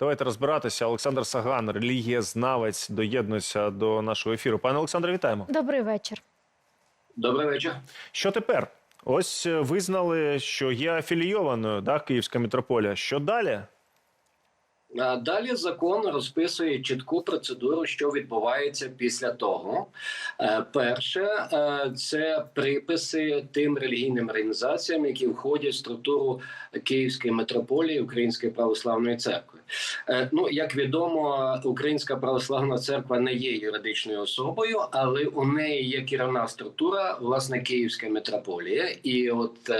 Давайте розбиратися. Олександр Саган, релігієзнавець, доєднується до нашого ефіру. Пане Олександре, вітаємо. Добрий вечір. Добрий вечір. Що тепер? Ось е, визнали, що є афілійованою да, Київська мітрополія. Що далі? Далі закон розписує чітку процедуру, що відбувається після того. Е, Перше, е, це приписи тим релігійним організаціям, які входять в структуру Київської митрополії Української православної церкви. Е, Ну, як відомо, Українська православна церква не є юридичною особою, але у неї є керівна структура, власне, Київська митрополія. І от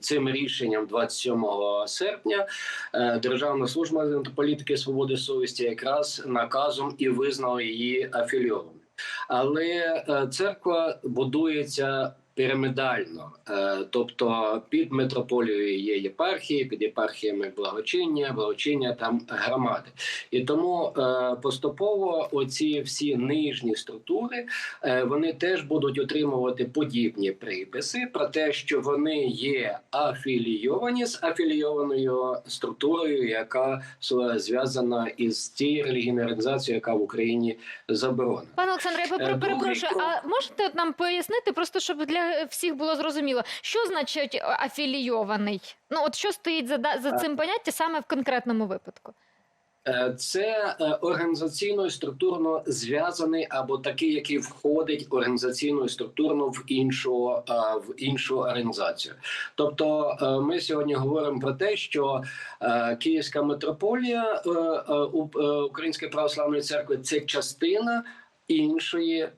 цим рішенням 27 серпня Державна служба політики свободи совісті якраз наказом і визнала її афіліоном. Але е, церква будується пірамідально, Е, тобто під митрополією є єпархії, під єпархіями благочиння, благочиння там громади. І тому е, поступово оці всі нижні структури е, вони теж будуть отримувати подібні приписи про те, що вони є афілійовані з афілійованою структурою, яка зв'язана із тією релігійною організацією, яка в Україні заборонена. Пане Олександре, я перепрошую. А можете нам пояснити, просто щоб для всіх було зрозуміло, що значить е, афілійований? Ну от що стоїть за за цим поняттям саме в конкретному випадку? Е, Це е, організаційно і структурно зв'язаний або такий, який входить організаційно і структурно в іншу е, в іншу організацію. Тобто, е, ми сьогодні говоримо про те, що е, Київська митрополія е, е, е, Української православної церкви це частина. Іншої е,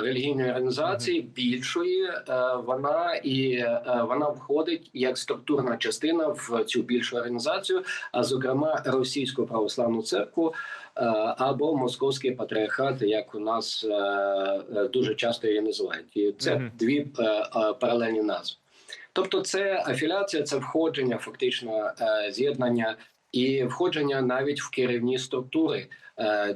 релігійної організації більшої е, вона і е, вона входить як структурна частина в цю більшу організацію, а зокрема російську православну церкву е, або московський патріархат, як у нас е, е, дуже часто її називають. І це Мгм. дві е, е, паралельні назви. Тобто, це афіляція, це входження, фактично е, з'єднання і входження навіть в керівні структури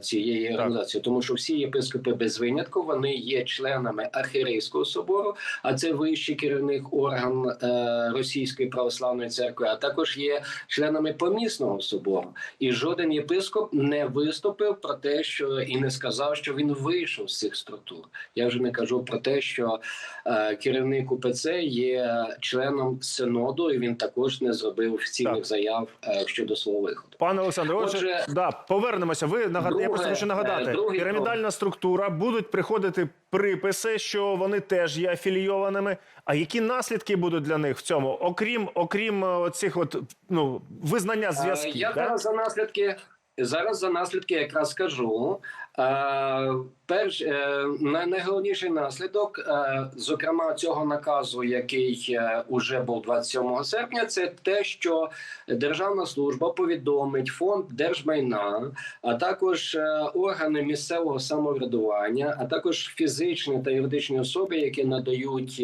цієї організації, тому що всі єпископи без винятку вони є членами архірейського собору, а це вищий керівник орган е, Російської православної церкви, а також є членами помісного собору. І жоден єпископ не виступив про те, що і не сказав, що він вийшов з цих структур. Я вже не кажу про те, що е, керівник УПЦ є членом синоду, і він також не зробив офіційних Так. заяв е, щодо свого виходу. Пане Олександре, отже, Отже, да, повернемося. Ви нагад... я друге, просто хочу нагадати: друге, другий пірамідальна структура будуть приходити приписи, що вони теж є афілійованими. А які наслідки будуть для них в цьому, окрім окрім е, цих от ну визнання Е, зв'язків? Я да? за наслідки. Зараз за наслідки якраз скажу. Е, перш е, найголовніший наслідок, е, зокрема цього наказу, який уже був 27 серпня, це те, що державна служба повідомить фонд держмайна, а також органи місцевого самоврядування, а також фізичні та юридичні особи, які надають.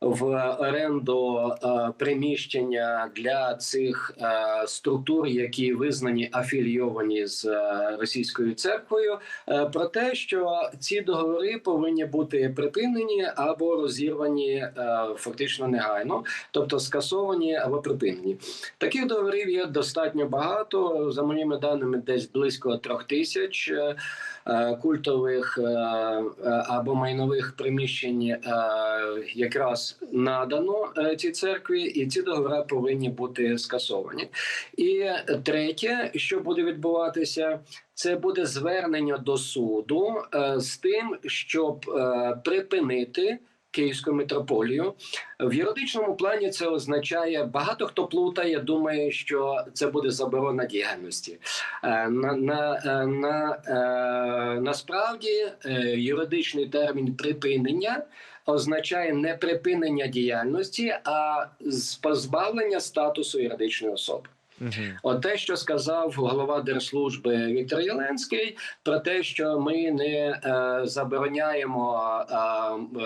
В оренду е, приміщення для цих е, структур, які визнані афілійовані з е, російською церквою, про те, що ці договори повинні бути припинені або розірвані фактично негайно, тобто скасовані або припинені. Таких договорів є достатньо багато. За моїми даними, десь близько трьох тисяч. Культових або майнових приміщень е, надано е, цій церкві, і ці договори повинні бути скасовані. І третє, що буде відбуватися, це буде звернення до суду е, з тим, щоб е, припинити. Київську митрополію в юридичному плані це означає багато хто плутає, думає, що це буде заборона діяльності. Е, На, на, е, на, е, насправді е, юридичний термін припинення означає не припинення діяльності, а позбавлення статусу юридичної особи. Мгм. От те, що сказав голова держслужби Віктор Єленський, про те, що ми не е, забороняємо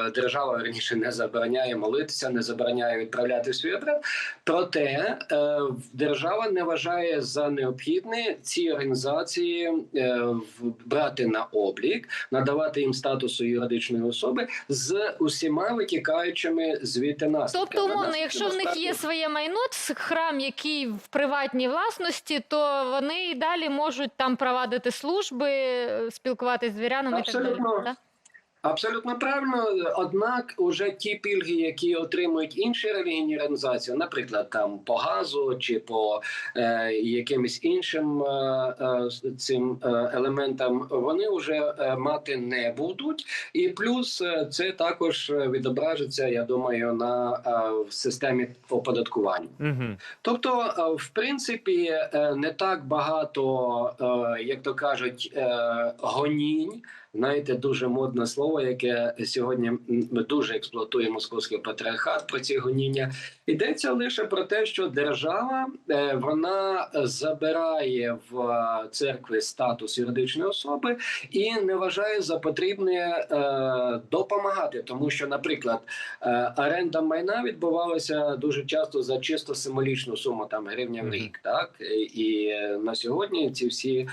е, держава раніше не забороняє молитися, не забороняє відправляти свій обряд. Проте е, держава не вважає за необхідне ці організації е, в- брати на облік, надавати їм статусу юридичної особи з усіма витікаючими звідти наслідками. Тобто, умовно, якщо в них є своє майно, храм, який в приватній приватній власності, то вони і далі можуть там провадити служби, спілкуватися спілкуватись з звірянами і так далі. Абсолютно правильно. Однак, уже ті пільги, які отримують інші релігійні організації, наприклад, там по газу чи по е, якимось іншим е, е, цим е, елементам, вони вже е, мати не будуть. І плюс це також відображиться, я думаю, на е, в системі оподаткування. Угу. Тобто, в принципі, не так багато, е, як то кажуть, е, гонінь. Знаєте, дуже модне слово, яке сьогодні дуже експлуатує московський патріархат про ці гоніння. Йдеться лише про те, що держава е, вона забирає в церкви статус юридичної особи і не вважає за потрібне е, допомагати, тому що, наприклад, е, оренда майна відбувалася дуже часто за чисто символічну суму, там гривня в рік. Так і на сьогодні ці всі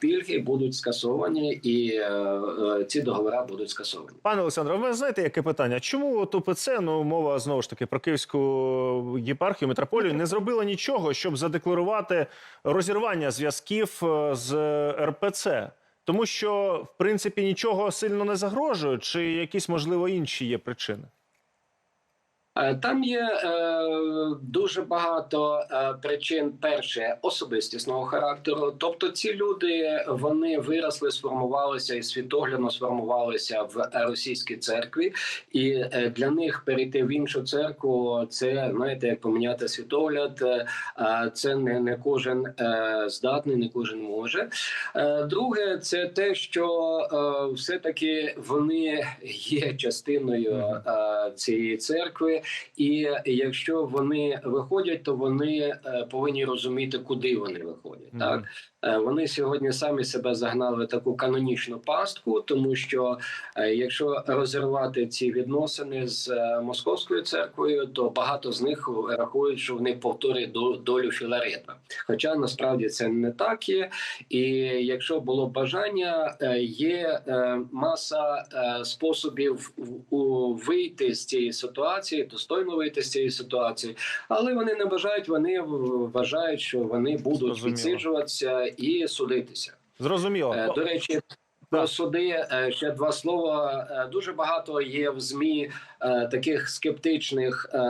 пільги будуть скасовані, і е, ці договори будуть скасовані. Пане Олександре, ви знаєте, яке питання? Чому от УПЦ, ну мова знову ж таки про Київську єпархію, митрополію, не зробила нічого, щоб задекларувати розірвання зв'язків е, з РПЦ? Тому що, в принципі, нічого сильно не загрожує, чи якісь, можливо, інші є причини? Е, Там є е, дуже багато е, причин. Перше особистісного характеру. Тобто, ці люди вони виросли, сформувалися і світоглядно сформувалися в російській церкві, і е, для них перейти в іншу церкву це знаєте, як поміняти світогляд. е, Це не, не кожен е, здатний, не кожен може. Е, Друге, це те, що е, все-таки вони є частиною е, цієї церкви, і якщо вони виходять, то вони е, повинні розуміти, куди вони виходять. Так вони сьогодні самі себе загнали в таку канонічну пастку, тому що е, якщо розірвати ці відносини з е, московською церквою, то багато з них рахують, що вони повторюють до- долю Філарета. Хоча насправді це не так є. І якщо було бажання, е, є е, маса е, способів вийти з цієї ситуації, достойно вийти з цієї ситуації, але вони не бажають. Вони вважають, що вони будуть відсиджуватися і судитися. Зрозуміло. Е, До речі, про суди е, ще два слова. Е, Дуже багато є в змі таких скептичних е,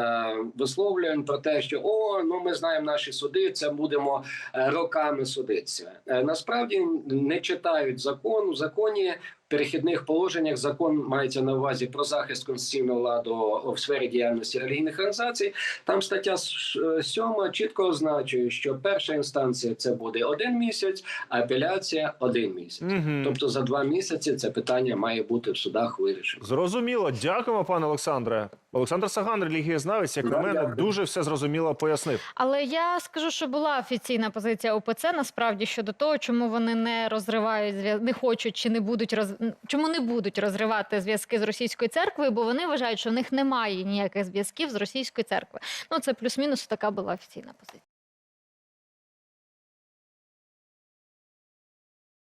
висловлювань про те, що о, ну ми знаємо наші суди, це будемо е, роками судитися. Е, Насправді не читають закон. У законі в перехідних положеннях закон мається на увазі про захист конституційного ладу в сфері діяльності релігійних організацій. Там стаття с- сьома чітко означує, що перша інстанція це буде один місяць, а апеляція один місяць. Мгм. Тобто за два місяці це питання має бути в судах вирішено. Зрозуміло. Дякуємо, пане Олександре. Олександр Саган, релігієзнавець, як на мене, дуже все зрозуміло пояснив. Але я скажу, що була офіційна позиція ОПЦ насправді щодо того, чому вони не розривають зв'язки, не хочуть чи не будуть роз... чому не будуть розривати зв'язки з російською церквою, бо вони вважають, що в них немає ніяких зв'язків з російською церквою. Ну це плюс-мінус така була офіційна позиція.